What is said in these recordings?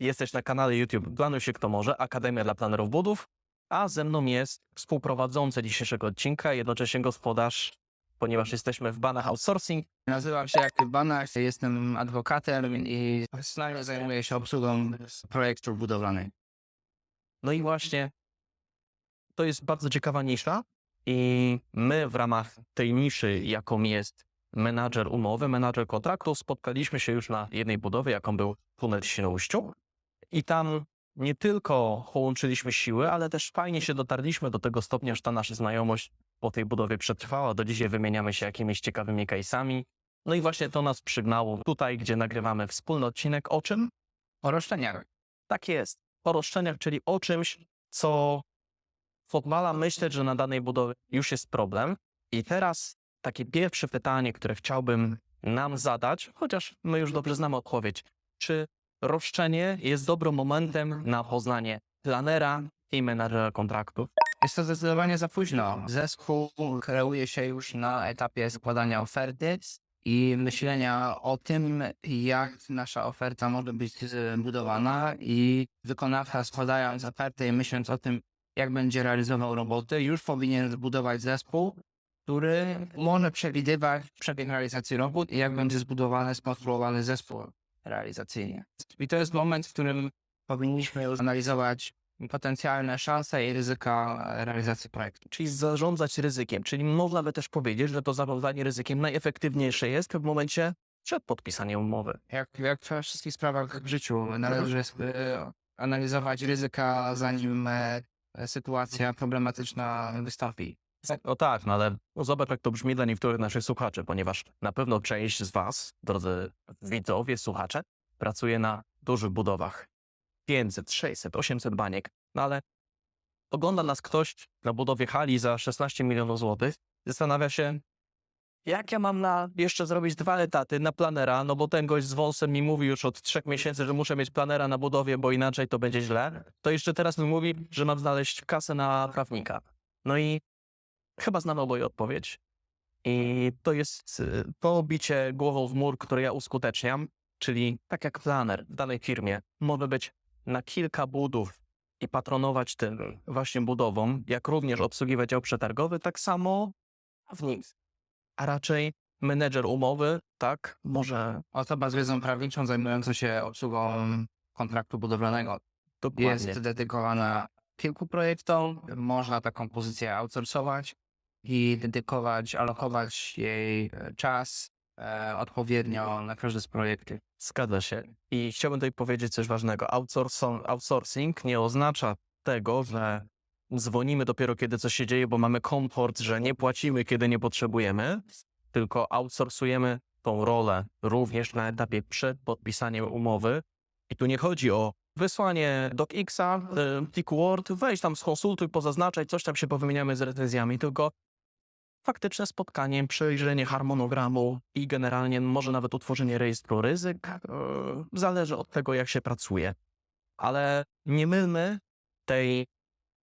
Jesteś na kanale YouTube Planuj się kto może, Akademia dla planerów budów, a ze mną jest współprowadzący dzisiejszego odcinka, jednocześnie gospodarz, ponieważ jesteśmy w Banach Outsourcing. Nazywam się Jakub Banach, jestem adwokatem i profesjonalnie zajmuję się obsługą projektów budowlanych. No i właśnie to jest bardzo ciekawa nisza i my w ramach tej niszy, jaką jest menadżer umowy, menadżer kontraktu, spotkaliśmy się już na jednej budowie, jaką był tunel w Świnoujściu i tam nie tylko połączyliśmy siły, ale też fajnie się dotarliśmy do tego stopnia, że ta nasza znajomość po tej budowie przetrwała. Do dzisiaj wymieniamy się jakimiś ciekawymi case'ami. No i właśnie to nas przygnało tutaj, gdzie nagrywamy wspólny odcinek o czym? O roszczeniach. Tak jest. O roszczeniach, czyli o czymś, co pozwala myśleć, że na danej budowie już jest problem. I teraz takie pierwsze pytanie, które chciałbym nam zadać, chociaż my już dobrze znamy odpowiedź. Czy roszczenie jest dobrym momentem na poznanie planera i menadżera kontraktów? Jest to zdecydowanie za późno. Zespół kreuje się już na etapie składania oferty i myślenia o tym, jak nasza oferta może być zbudowana i wykonawca składając ofertę i myśląc o tym, jak będzie realizował roboty, już powinien zbudować zespół, który może przewidywać przebieg realizacji robót i jak będzie zbudowany, skonstruowany zespół realizacyjny. I to jest moment, w którym powinniśmy już analizować potencjalne szanse i ryzyka realizacji projektu. Czyli zarządzać ryzykiem. Czyli można by też powiedzieć, że to zarządzanie ryzykiem najefektywniejsze jest w momencie przed podpisaniem umowy. Jak, jak we wszystkich sprawach w życiu, należy e, analizować ryzyka, zanim e, sytuacja problematyczna wystąpi. No tak, no ale zobacz, jak to brzmi dla niektórych naszych słuchaczy, ponieważ na pewno część z Was, drodzy widzowie, słuchacze, pracuje na dużych budowach. 500, 600, 800 baniek, no ale ogląda nas ktoś na budowie hali za 16 milionów złotych, zastanawia się, jak ja mam na jeszcze zrobić dwa etaty na planera, no bo ten gość z wąsem mi mówi już od trzech miesięcy, że muszę mieć planera na budowie, bo inaczej to będzie źle, to jeszcze teraz mi mówi, że mam znaleźć kasę na prawnika. No i chyba znam oboje odpowiedź. I to jest y, to bicie głową w mur, które ja uskuteczniam, czyli tak jak planer w danej firmie może być na kilka budów i patronować tym właśnie budową, jak również obsługiwać dział przetargowy, tak samo w nic. A raczej menedżer umowy, tak, może Osoba z wiedzą prawniczą zajmująca się obsługą kontraktu budowlanego dokładnie. jest dedykowana kilku projektom. Można taką pozycję outsourcować i dedykować, alokować jej e, czas e, odpowiednio na każdy z projektów. Zgadza się. I chciałbym tutaj powiedzieć coś ważnego. Outsourcing, nie oznacza tego, że dzwonimy dopiero kiedy coś się dzieje, bo mamy komfort, że nie płacimy, kiedy nie potrzebujemy, tylko outsourcujemy tą rolę również na etapie przed podpisaniem umowy. I tu nie chodzi o wysłanie docx-a, y, pliku Word, weź tam skonsultuj, pozaznaczaj, coś tam się powymieniamy z recenzjami, tylko faktyczne spotkanie, przejrzenie harmonogramu i generalnie może nawet utworzenie rejestru ryzyk. Yy, Zależy od tego, jak się pracuje. Ale nie mylmy tej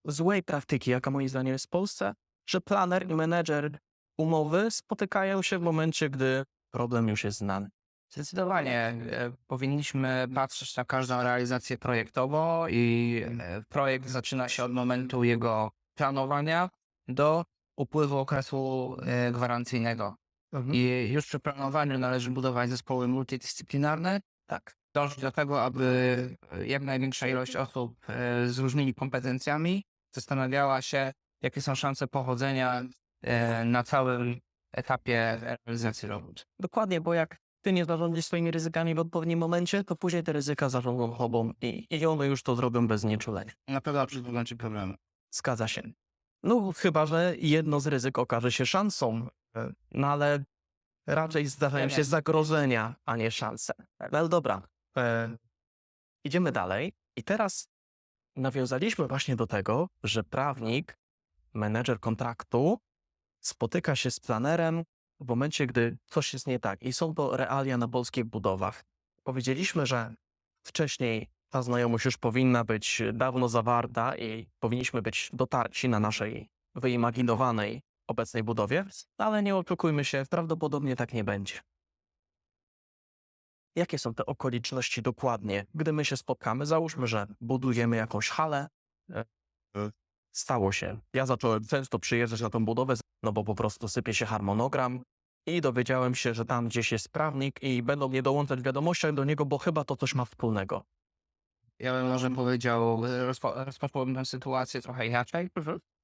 złej praktyki, jaka moim zdaniem jest w Polsce, że planer i menedżer umowy spotykają się w momencie, gdy problem już jest znany. Zdecydowanie e, powinniśmy patrzeć na każdą realizację projektową i e, projekt zaczyna się od momentu jego planowania do upływu okresu e, gwarancyjnego. I już przy planowaniu należy budować zespoły multidyscyplinarne. Tak. Dążyć do tego, aby jak największa ilość osób e, z różnymi kompetencjami zastanawiała się, jakie są szanse pochodzenia e, na całym etapie realizacji robót. Dokładnie, bo jak ty nie zarządzisz swoimi ryzykami w odpowiednim momencie, to później te ryzyka zarządzą tobą i, i one już to zrobią bez nieczulenia. Na pewno przychodzi problemy. Zgadza się. No, chyba, że jedno z ryzyk okaże się szansą, e, no ale raczej zdarzają się zagrożenia, a nie szanse. No ale dobra, e, idziemy dalej. I teraz nawiązaliśmy właśnie do tego, że prawnik, menedżer kontraktu spotyka się z planerem w momencie, gdy coś jest nie tak. I są to realia na polskich budowach. Powiedzieliśmy, że wcześniej ta znajomość już powinna być dawno zawarta i powinniśmy być dotarci na naszej wyimaginowanej obecnej budowie, ale nie oczekujmy się, prawdopodobnie tak nie będzie. jakie są te okoliczności dokładnie, gdy my się spotkamy. Załóżmy, że budujemy jakąś halę. e, e, Stało się. Ja zacząłem często przyjeżdżać na tą budowę, no bo po prostu sypie się harmonogram i dowiedziałem się, że tam gdzieś jest prawnik i będą mnie dołączać w wiadomościach do niego, bo chyba to coś ma wspólnego. Ja bym może powiedział, rozpo, rozpocząłem tę sytuację trochę inaczej.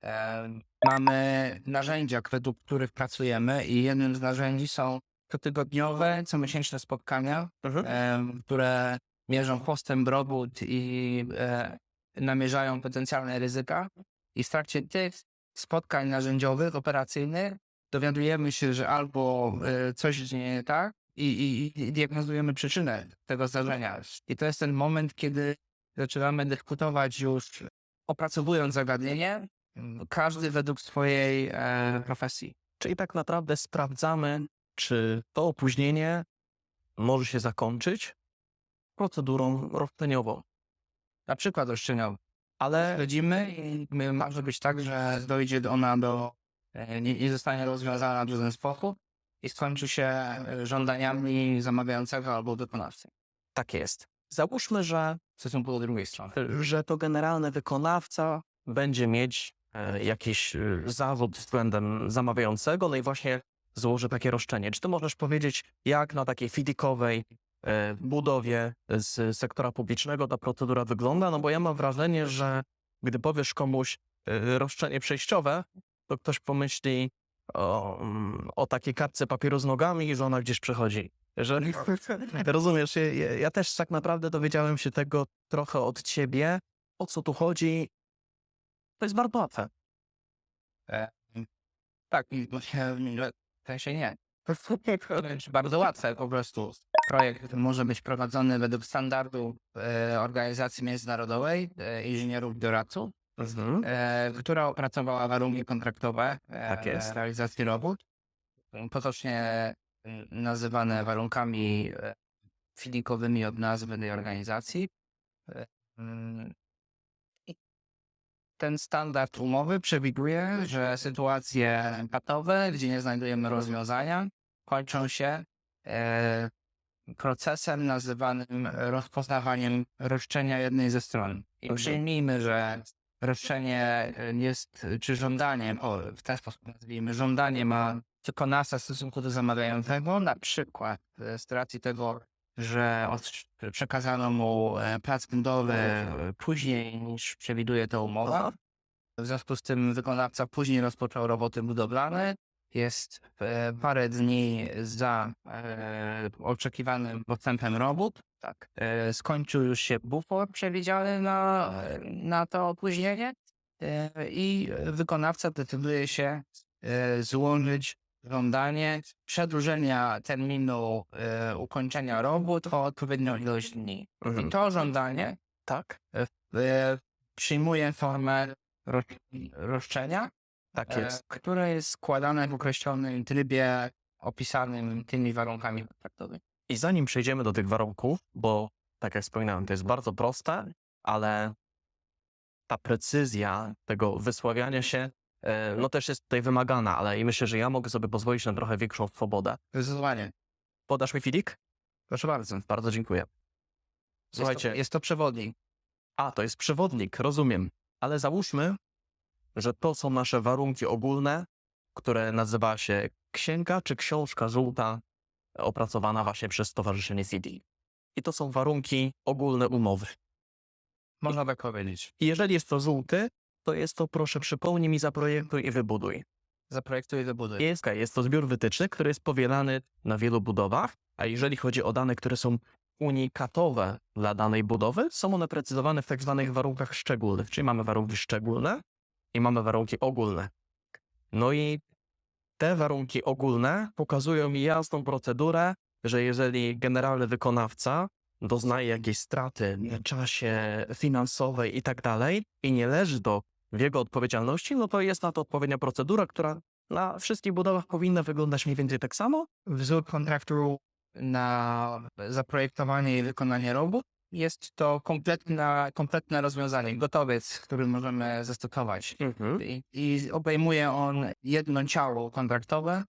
E, mamy narzędzia, według których pracujemy i jednym z narzędzi są cotygodniowe, comiesięczne spotkania, e, które mierzą postęp robót i e, namierzają potencjalne ryzyka. I w trakcie tych spotkań narzędziowych, operacyjnych dowiadujemy się, że albo e, coś jest nie tak i, i, i diagnozujemy przyczynę tego zdarzenia. I to jest ten moment, kiedy zaczynamy dyskutować już opracowując zagadnienie, każdy według swojej e, profesji. Czyli tak naprawdę sprawdzamy, czy to opóźnienie może się zakończyć procedurą roszczeniową. Na przykład roszczeniowy. Ale Śledzimy i może być tak, że dojdzie do- ona do, e, nie, nie zostanie rozwiązana w żaden sposób i skończy się e, żądaniami zamawiającego albo wykonawcy. tak jest. Załóżmy, że W stosunku do drugiej strony. że to generalny wykonawca będzie mieć e, jakiś e, zawód względem zamawiającego, no i właśnie złoży takie roszczenie. Czy ty możesz powiedzieć, jak na takiej fidikowej e, budowie z sektora publicznego ta procedura wygląda? No bo ja mam wrażenie, że gdy powiesz komuś e, roszczenie przejściowe, to ktoś pomyśli o, mm, o takiej kartce papieru z nogami że ona gdzieś przechodzi. Jeżeli, rozumiesz, ja, ja też tak naprawdę dowiedziałem się tego trochę od ciebie, o co tu chodzi. To jest bardzo łatwe. Tak, właśnie w sensie nie. Wręcz bardzo łatwe po prostu. Projekt może być prowadzony według standardu e, Organizacji Międzynarodowej e, Inżynierów Doradców, e, która opracowała warunki kontraktowe e, Tak jest. realizacji robót, potocznie e, nazywane warunkami e, filikowymi od nazwy tej organizacji. E, mm, Ten standard umowy przewiduje, że sytuacje patowe, gdzie nie znajdujemy rozwiązania, kończą się e, procesem nazywanym rozpoznawaniem roszczenia jednej ze stron. I Mhm. przyjmijmy, że roszczenie e, jest, czy żądanie, o, w ten sposób nazwijmy, żądanie ma wykonawca w stosunku do zamawiającego, na przykład e, z racji tego, że przekazano mu e, plac budowy później niż przewiduje to umowa. W związku z tym wykonawca później rozpoczął roboty budowlane. Jest parę dni za oczekiwanym postępem robót. Tak. E, skończył już się bufor przewidziany na, na to opóźnienie e, i wykonawca decyduje się e, złożyć żądanie przedłużenia terminu ukończenia robót o odpowiednią ilość dni. I to żądanie Tak, przyjmuje formę rosz- roszczenia, tak jest. które jest składane w określonym trybie opisanym tymi warunkami kontraktowymi. I zanim przejdziemy do tych warunków, bo tak jak wspominałem, to jest bardzo proste, ale ta precyzja tego wysławiania się, e, no też jest tutaj wymagana, ale i myślę, że ja mogę sobie pozwolić na trochę większą swobodę. Zdecydowanie. Podasz mi filik? Proszę bardzo. Bardzo dziękuję. Słuchajcie. Słuchajcie, Jest to, jest to przewodnik. A, to jest przewodnik, rozumiem. Ale załóżmy, że to są nasze warunki ogólne, które nazywa się księga czy książka żółta opracowana właśnie przez Stowarzyszenie CD. I to są warunki ogólne umowy. Można tak powiedzieć. I jeżeli jest to żółty, to jest to proszę przypomnij mi, zaprojektuj i wybuduj. Zaprojektuj i wybuduj. Jest, jest to zbiór wytycznych, który jest powielany na wielu budowach, a jeżeli chodzi o dane, które są unikatowe dla danej budowy, są one precyzowane w tak zwanych warunkach szczególnych, czyli mamy warunki szczególne i mamy warunki ogólne. No i te warunki ogólne pokazują mi jasną procedurę, że jeżeli generalny wykonawca doznaje jakiejś straty w czasie finansowej i tak dalej i nie leży to w jego odpowiedzialności, no to jest na to odpowiednia procedura, która na wszystkich budowach powinna wyglądać mniej więcej tak samo. Wzór kontraktu na zaprojektowanie i wykonanie robót jest to kompletna, kompletne rozwiązanie, gotowiec, który możemy zastosować. I, I obejmuje on jedno ciało kontraktowe,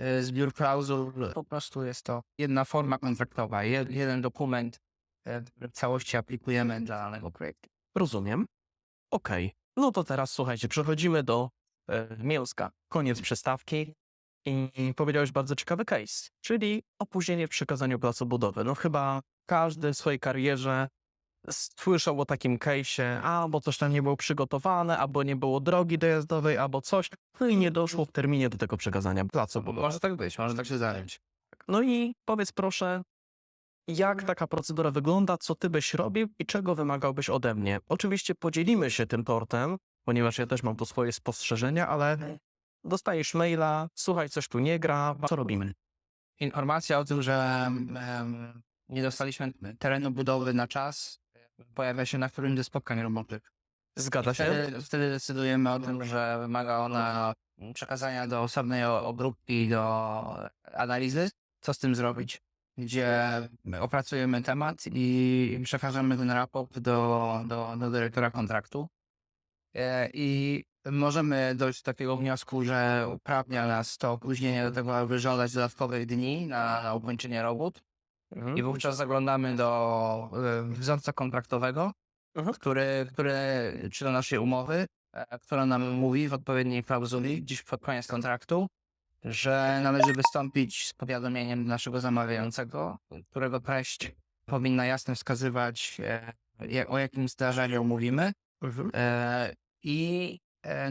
y, zbiór klauzul. Po prostu jest to jedna forma kontraktowa, jed, jeden dokument, y, który w całości aplikujemy dla danego projektu. Rozumiem. Okej. No to teraz słuchajcie, przechodzimy do e, mięska. Koniec przestawki. I powiedziałeś bardzo ciekawy case, czyli opóźnienie w przekazaniu placu budowy. No chyba każdy w swojej karierze słyszał o takim case'ie, albo coś tam nie było przygotowane, albo nie było drogi dojazdowej, albo coś, no i nie doszło w terminie do tego przekazania placu budowy. Może tak być, może tak się zająć. No i powiedz proszę, jak taka procedura wygląda, co ty byś robił i czego wymagałbyś ode mnie? Oczywiście podzielimy się tym tortem, ponieważ ja też mam tu swoje spostrzeżenia, ale dostajesz maila, słuchaj, coś tu nie gra, co robimy? Informacja o tym, że em, nie dostaliśmy terenu budowy na czas, pojawia się na którymś ze spotkań roboczych. Zgadza się? Wtedy, wtedy decydujemy o tym, że wymaga ona przekazania do osobnej obróbki, do analizy, co z tym zrobić, gdzie opracujemy temat i przekażemy ten raport do, do, do dyrektora kontraktu. E, I możemy dojść do takiego wniosku, że uprawnia nas to opóźnienie do tego, aby żądać dodatkowych dni na, na ukończenie robót. Mhm. I wówczas zaglądamy do e, wzorca kontraktowego, Mhm. który, który, czy do naszej umowy, e, która nam mówi w odpowiedniej klauzuli, gdzieś pod koniec kontraktu, że należy wystąpić z powiadomieniem do naszego zamawiającego, którego treść powinna jasno wskazywać, e, o jakim zdarzeniu mówimy Mhm. e, i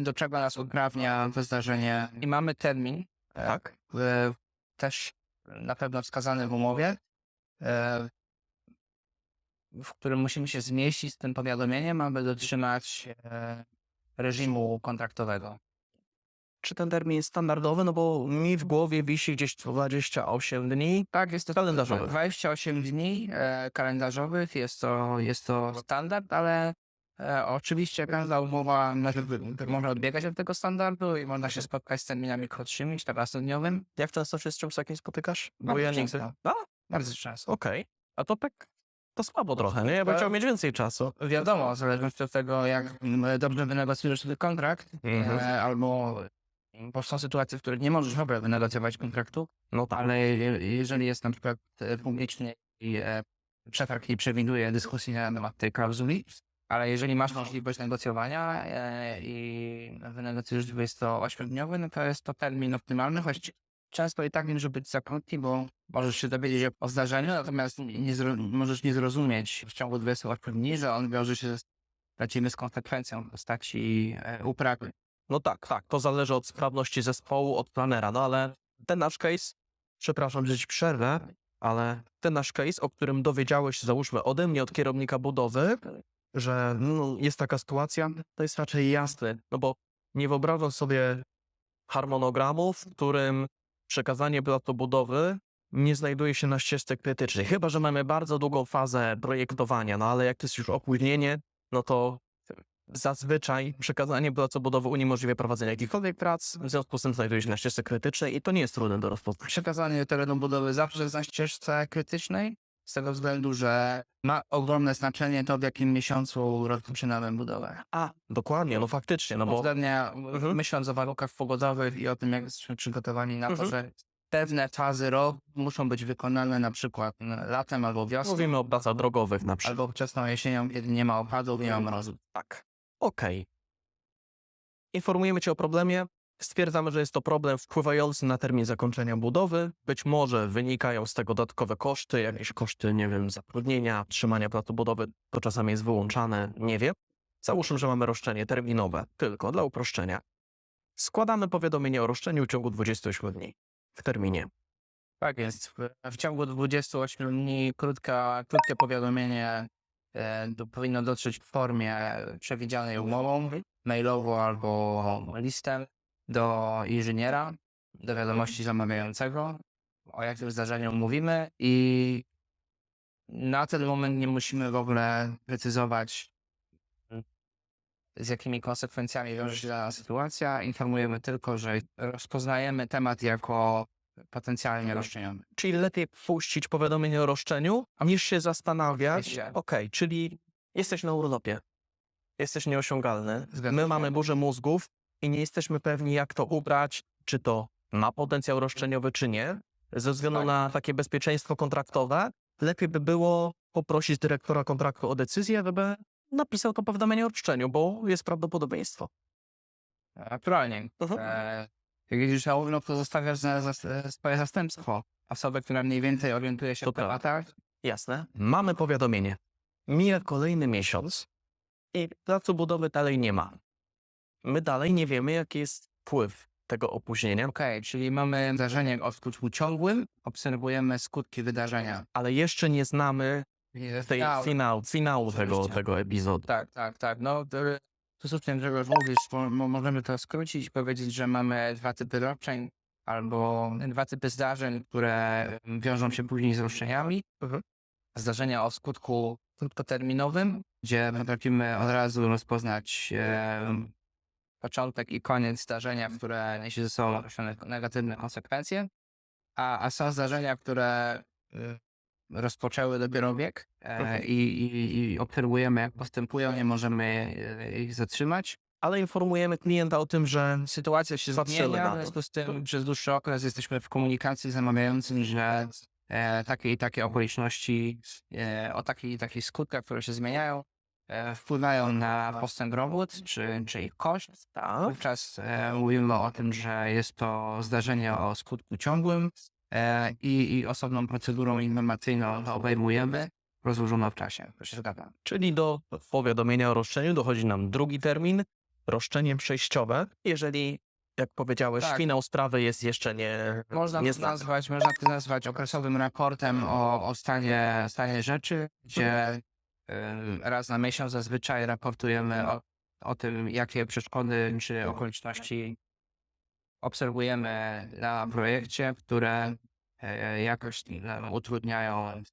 do czego nas uprawnia to zdarzenie. I mamy termin, Tak. też na pewno wskazany w umowie, w którym musimy się zmieścić z tym powiadomieniem, aby dotrzymać e, reżimu kontraktowego. Czy ten termin jest standardowy? No bo mi w głowie wisi gdzieś 28 dni. Tak, jest to Kalendarzowy. 28 dni e, kalendarzowych, jest to, jest to standard, ale e, oczywiście każda umowa może, odbiegać od tego standardu i można się spotkać z terminami krótszymi, 14-dniowym. Jak często się z czymś takim spotykasz? Bo ja nie chcę. A, Bardzo często. okej. A to tak, to słabo trochę, nie? Ja bym Tak. chciał mieć więcej czasu. Wiadomo, w zależności od tego, jak mm, dobrze wynegocjujesz ten kontrakt, Mhm. e, albo bo są sytuacje, w których nie możesz w ogóle wynegocjować kontraktu, No tak. ale je, jeżeli jest na przykład e, publiczny i e, przetarg nie przewiduje dyskusji na temat tej klauzuli, ale jeżeli masz możliwość negocjowania e, i wynegocjujesz 28-dniowy, no to jest to termin optymalny, choć często i tak może być za krótki, bo możesz się dowiedzieć o zdarzeniu, natomiast nie, możesz nie zrozumieć w ciągu 28 dni, że on wiąże się z, lecimy z konsekwencją w postaci e, uprawy. No tak, tak. To zależy od sprawności zespołu, od planera. No ale ten nasz case, przepraszam, że ci przerwę, ale ten nasz case, o którym dowiedziałeś, załóżmy ode mnie, od kierownika budowy, że no, jest taka sytuacja, to jest raczej jasne. No bo nie wyobrażam sobie harmonogramu, w którym przekazanie budowy nie znajduje się na ścieżce krytycznej. Chyba, że mamy bardzo długą fazę projektowania, no ale jak to jest już opóźnienie, no to zazwyczaj przekazanie budowy uniemożliwia prowadzenie jakichkolwiek prac, w związku z tym znajduje się na ścieżce krytycznej i to nie jest trudne do rozpoznania. Przekazanie terenu budowy zawsze jest na ścieżce krytycznej, z tego względu, że ma ogromne znaczenie to, w jakim miesiącu rozpoczynamy budowę. A, dokładnie, no faktycznie, no bo... Uwzględnia, Mhm. myśląc o warunkach pogodowych i o tym, jak jesteśmy przygotowani na to, Mhm. że pewne fazy roku muszą być wykonane na przykład latem albo wiosną, Mówimy o pracach drogowych na przykład. albo wczesną jesienią, kiedy nie ma opadów, nie ma mrozu. Tak. Okej. Informujemy cię o problemie. Stwierdzamy, że jest to problem wpływający na termin zakończenia budowy. Być może wynikają z tego dodatkowe koszty, jakieś koszty, nie wiem, zatrudnienia, trzymania placu budowy. To czasami jest wyłączane, nie wiem. Załóżmy, że mamy roszczenie terminowe, tylko dla uproszczenia. Składamy powiadomienie o roszczeniu w ciągu 28 dni. W terminie. Tak jest. W, w ciągu 28 dni krótka, krótkie powiadomienie e, do, powinno dotrzeć w formie przewidzianej umową, mailowo albo listem do inżyniera, do wiadomości zamawiającego, o jakim zdarzeniu mówimy i na ten moment nie musimy w ogóle precyzować, z jakimi konsekwencjami wiąże się dana sytuacja. Informujemy tylko, że rozpoznajemy temat jako potencjalnie roszczeniowy. Czyli lepiej puścić powiadomienie o roszczeniu, niż się zastanawiać. Okej, czyli jesteś na urlopie. Jesteś nieosiągalny. Zgadza My się. mamy burzę mózgów i nie jesteśmy pewni, jak to ubrać, czy to ma potencjał roszczeniowy czy nie, ze względu Tak. na takie bezpieczeństwo kontraktowe, lepiej by było poprosić dyrektora kontraktu o decyzję, żeby napisał to powiadomienie o roszczeniu, bo jest prawdopodobieństwo. Naturalnie. Mhm. E, jak widzisz, równo pozostawiasz za, za, swoje zastępstwo. Osobę, która mniej więcej orientuje się To w tematach. Jasne. Mamy powiadomienie. Mija kolejny miesiąc i placu budowy dalej nie ma. My dalej nie wiemy, jaki jest wpływ tego opóźnienia, Okej, czyli mamy zdarzenie o skutku ciągłym, obserwujemy skutki wydarzenia. ale jeszcze nie znamy tej Finał. finału, finału tego, Oczywiście. tego epizodu. Tak, tak, tak. No, to, to słusznie, Grzegorz, mówisz, bo, mo- możemy to skrócić i powiedzieć, że mamy dwa typy roszczeń albo dwa typy zdarzeń, które wiążą się później z roszczeniami. Mhm. Zdarzenia o skutku krótkoterminowym, gdzie potrafimy od razu rozpoznać e, początek i koniec zdarzenia, które niesie ze sobą określone negatywne konsekwencje, a, a są zdarzenia, które y, rozpoczęły dopiero bieg e, Mhm. i, i, i obserwujemy, jak postępują, nie możemy e, ich zatrzymać. Ale informujemy klienta o tym, że Sytuacja się zmienia, w związku z tym przez dłuższy okres jesteśmy w komunikacji z zamawiającym, że e, takie i takie okoliczności e, o takich i takich skutkach, które się zmieniają, wpływają na postęp robót czy, czy ich koszt. tak, Wówczas e, mówimy o tym, że jest to zdarzenie o skutku ciągłym e, i, i osobną procedurą informacyjną to obejmujemy, rozłożoną w czasie. To się zgadza. czyli do powiadomienia o roszczeniu dochodzi nam drugi termin, roszczenie przejściowe. Jeżeli, jak powiedziałeś, Tak. finał sprawy jest jeszcze nie, Można nie to nazwać, można to nazwać okresowym raportem o, o stanie, stanie rzeczy, gdzie raz na miesiąc zazwyczaj raportujemy o, o tym, jakie przeszkody czy okoliczności obserwujemy na projekcie, które e, jakoś e, utrudniają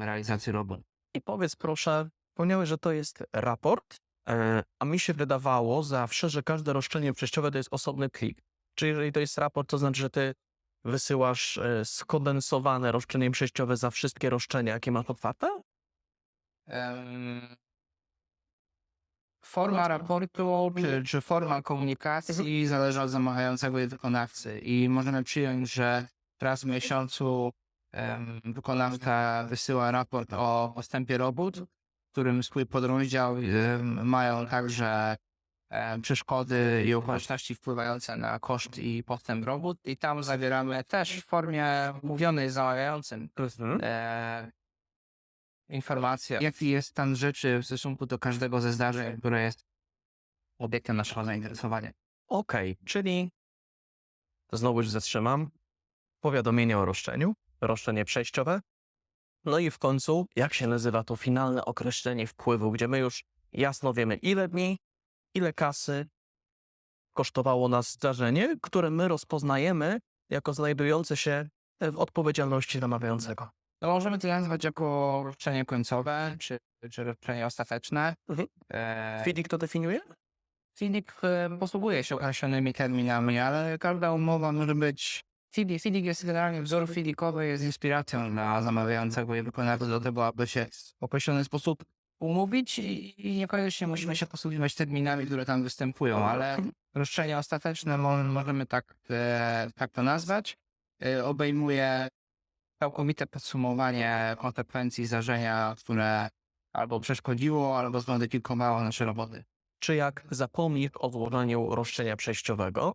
realizację robót. I powiedz proszę, wspomniałeś, że to jest raport, e, a mi się wydawało zawsze, że każde roszczenie przejściowe to jest osobny plik. Czy jeżeli to jest raport, to znaczy, że ty wysyłasz skondensowane roszczenie przejściowe za wszystkie roszczenia, jakie masz otwarte? Forma raportu czy, czy forma komunikacji zależy od zamawiającego i wykonawcy i możemy przyjąć, że raz w miesiącu em, wykonawca wysyła raport o postępie robót, w którym swój podrozdział em, mają także em, przeszkody i okoliczności wpływające na koszt i postęp robót i tam zawieramy też w formie mówionej zamawiającym e, informacja, jaki jest stan rzeczy w stosunku do każdego ze zdarzeń, które jest obiektem naszego zainteresowania. Okej, czyli znowu już zatrzymam. Powiadomienie o roszczeniu, roszczenie przejściowe. No i w końcu, jak się nazywa to finalne określenie wpływu, gdzie my już jasno wiemy, ile dni, ile kasy kosztowało nas zdarzenie, które my rozpoznajemy jako znajdujące się w odpowiedzialności zamawiającego. No możemy to nazwać jako roszczenie końcowe, czy, czy roszczenie ostateczne. Mhm. E, Fidik to definiuje? Fidik e, posługuje się określonymi terminami, ale każda umowa może być... Fidik, Fidik jest generalnie, wzór Fidikowy jest inspiracją dla zamawiającego i wykonawcy do tego, aby się w określony sposób umówić i, i niekoniecznie musimy się posługiwać terminami, które tam występują, ale roszczenie ostateczne mo- możemy tak, e, tak to nazwać. E, obejmuje całkowite podsumowanie konsekwencji zdarzenia, które albo przeszkodziło, albo zmodyfikowało nasze roboty. Czy jak zapomnisz o złożeniu roszczenia przejściowego,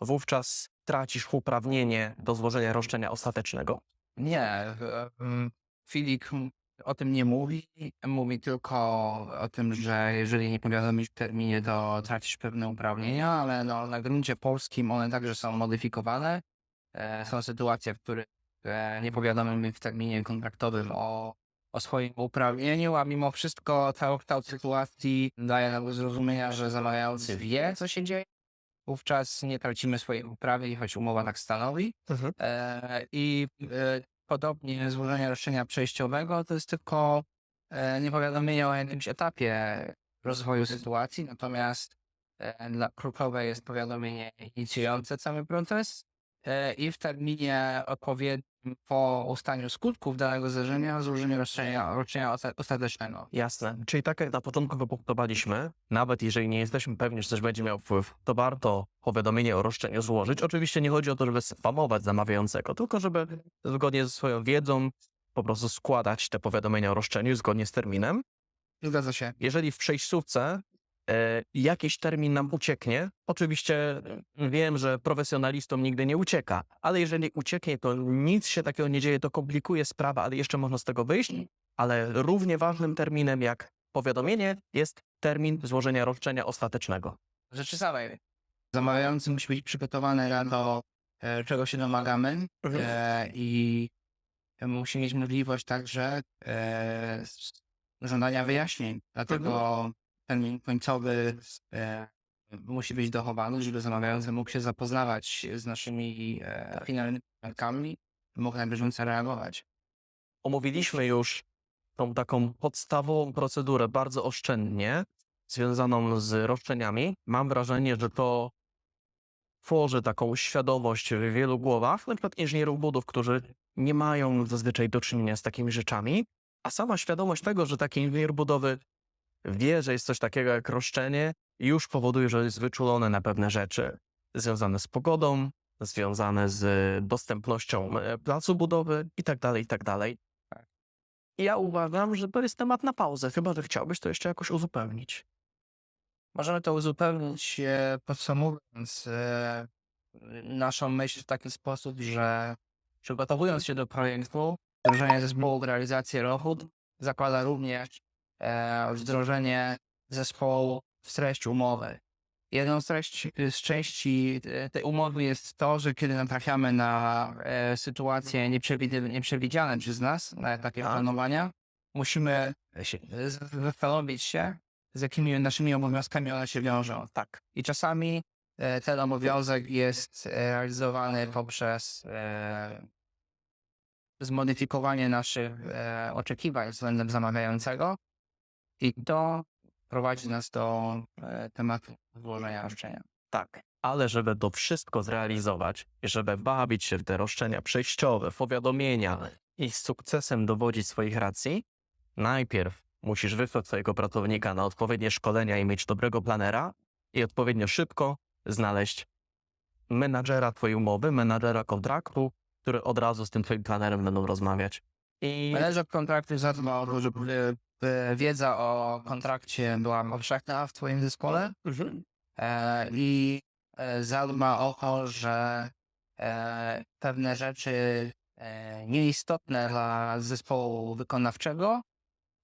wówczas tracisz uprawnienie do złożenia roszczenia ostatecznego? Nie, mm, Filik o tym nie mówi. Mówi tylko o tym, że jeżeli nie powiadomisz w terminie, to tracisz pewne uprawnienia, ale no, na gruncie polskim one także są modyfikowane. E, Są sytuacje, w których nie powiadomimy w terminie kontraktowym o, o swoim uprawnieniu, a mimo wszystko cały kształt sytuacji daje nam do zrozumienia, że zamawiający wie, co się dzieje. Wówczas nie tracimy swoich uprawnień, choć umowa tak stanowi. E, I e, podobnie złożenie roszczenia przejściowego to jest tylko e, niepowiadomienie o jakimś etapie rozwoju sytuacji, natomiast e, dla kluczowe jest powiadomienie inicjujące cały proces i w terminie odpowiednim po ustaniu skutków danego zdarzenia złożenie roszczenia, roszczenia osta- ostatecznego. Jasne. Czyli tak jak na początku wypunktowaliśmy, nawet jeżeli nie jesteśmy pewni, że coś będzie miał wpływ, to warto powiadomienie o roszczeniu złożyć. Oczywiście nie chodzi o to, żeby spamować zamawiającego, tylko żeby zgodnie ze swoją wiedzą po prostu składać te powiadomienia o roszczeniu zgodnie z terminem. Zgadza się. Jeżeli w przejściówce e, jakiś termin nam ucieknie, oczywiście e, wiem, że profesjonalistom nigdy nie ucieka, ale jeżeli ucieknie, to nic się takiego nie dzieje, to komplikuje sprawę, ale jeszcze można z tego wyjść. Ale równie ważnym terminem jak powiadomienie jest termin złożenia roszczenia ostatecznego. Rzeczy samej. Zamawiający musi być przygotowany na to, e, czego się domagamy e, i musi mieć możliwość także e, żądania wyjaśnień. Dlatego termin końcowy e, musi być dochowany, żeby zamawiający mógł się zapoznawać z naszymi e, finalnymi dokumentami i mógł na bieżąco reagować. Omówiliśmy już tą taką podstawową procedurę bardzo oszczędnie, związaną z roszczeniami. Mam wrażenie, że to tworzy taką świadomość w wielu głowach, na przykład inżynierów budów, którzy nie mają zazwyczaj do czynienia z takimi rzeczami, a sama świadomość tego, że taki inżynier budowy wie, że jest coś takiego jak roszczenie, już powoduje, że jest wyczulony na pewne rzeczy związane z pogodą, związane z dostępnością e, placu budowy i tak dalej, i tak dalej. Ja uważam, że to jest temat na pauzę, chyba że chciałbyś to jeszcze jakoś uzupełnić. Możemy to uzupełnić e, podsumowując e, naszą myśl w taki sposób, że przygotowując się do projektu, wdrożenie zespołu w realizację ROHUD zakłada również e, wdrożenie zespołu w treść umowy. Jedną z, treści, z części e, tej umowy jest to, że kiedy natrafiamy na e, sytuacje nieprzewidziane przez nas na etapie Tak. planowania, musimy się, zastanowić się, z jakimi naszymi obowiązkami one się wiążą. Tak. I czasami e, ten obowiązek jest e, realizowany poprzez e, zmodyfikowanie naszych e, oczekiwań względem zamawiającego i to prowadzi nas do e, tematu złożenia roszczenia. Tak. Ale żeby to wszystko zrealizować żeby bawić się w te roszczenia przejściowe, w powiadomienia i z sukcesem dowodzić swoich racji, najpierw musisz wysłać swojego pracownika na odpowiednie szkolenia i mieć dobrego planera i odpowiednio szybko znaleźć menadżera twojej umowy, menadżera kontraktu, który od razu z tym twoim planerem będą rozmawiać. I Menedżer kontraktu zadba o to, żeby e, wiedza o kontrakcie była powszechna w Twoim zespole Mhm. e, i e, zadba o to, że e, pewne rzeczy nieistotne dla zespołu wykonawczego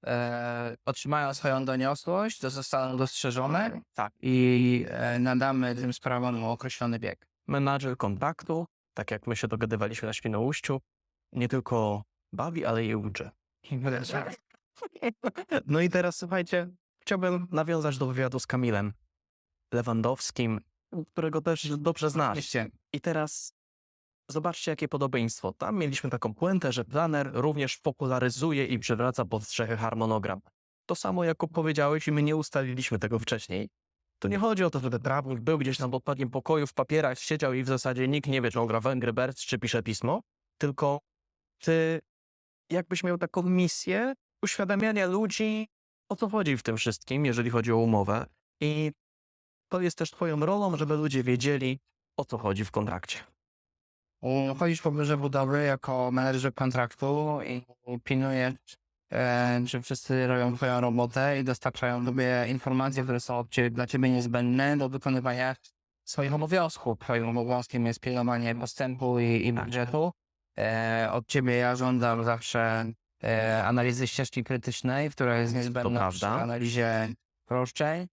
e, otrzymają swoją doniosłość, to zostaną dostrzeżone Tak. i e, nadamy tym sprawom określony bieg. menadżer kontaktu, tak jak my się dogadywaliśmy na Świnoujściu, nie tylko bawi, ale i uczy. No i teraz słuchajcie, chciałbym nawiązać do wywiadu z Kamilem Lewandowskim, którego też dobrze znasz. I teraz zobaczcie, jakie podobieństwo. Tam mieliśmy taką puentę, że planer również popularyzuje i przywraca pod strzechy harmonogram. To samo, jak powiedziałeś, i my nie ustaliliśmy tego wcześniej. Tu nie chodzi o to, żeby prawnik był gdzieś tam w odpowiednim pokoju, w papierach siedział i w zasadzie nikt nie wie, czy on gra w Angry Birds, czy pisze pismo, tylko ty jakbyś miał taką misję uświadamiania ludzi, o co chodzi w tym wszystkim, jeżeli chodzi o umowę. I to jest też twoją rolą, żeby ludzie wiedzieli, o co chodzi w kontrakcie. Chodzisz po biurze budowy jako menedżer kontraktu i pilnujesz, e, czy wszyscy robią swoją robotę i dostarczają tobie informacje, które są dla ciebie niezbędne do wykonywania swoich obowiązków. Twoim obowiązkiem jest pilnowanie postępu i, i budżetu. E, od ciebie ja żądam zawsze e, analizy ścieżki krytycznej, która jest niezbędna przy analizie roszczeń.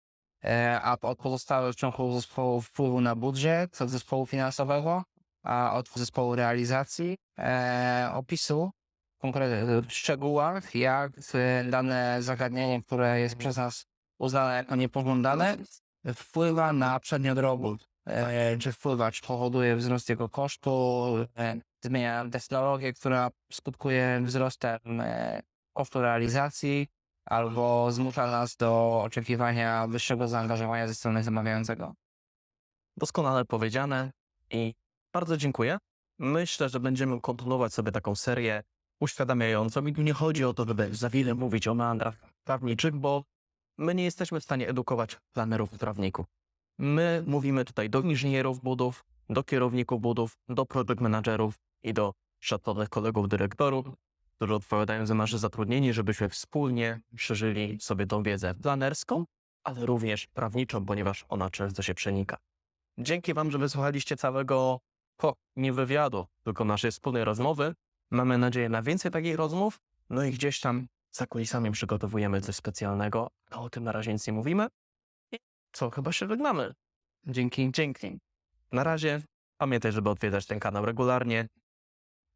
E, a od pozostałych członków zespołu wpływu na budżet, od zespołu finansowego, a od zespołu realizacji e, opisu konkretnie w szczegółach, jak e, dane zagadnienie, które jest przez nas uznane jako niepożądane, wpływa na przedmiot robót. E, czy wpływa, czy powoduje wzrost jego kosztu, e, zmienia technologię, która skutkuje wzrostem e, kosztu realizacji, albo zmusza nas do oczekiwania wyższego zaangażowania ze strony zamawiającego. Doskonale powiedziane i bardzo dziękuję. Myślę, że będziemy kontynuować sobie taką serię uświadamiającą i tu nie chodzi o to, żeby za wiele mówić o meandrach prawniczych, bo my nie jesteśmy w stanie edukować planerów i prawników. My mówimy tutaj do inżynierów budów, do kierowników budów, do project managerów i do szacownych kolegów dyrektorów, którzy odpowiadają za nasze zatrudnienie, żebyśmy wspólnie szerzyli sobie tą wiedzę planerską, ale również prawniczą, ponieważ ona często się przenika. Dzięki Wam, że wysłuchaliście całego po, nie wywiadu, tylko naszej wspólnej rozmowy. Mamy nadzieję na więcej takich rozmów, no i gdzieś tam za kulisami przygotowujemy coś specjalnego, a o tym na razie nic nie mówimy. I co, chyba się żegnamy. Dzięki. Dzięki. Na razie pamiętaj, żeby odwiedzać ten kanał regularnie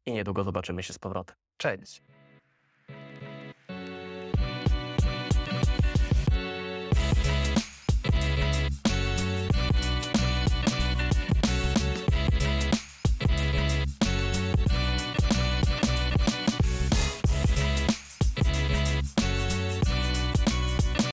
i niedługo zobaczymy się z powrotem. Cześć!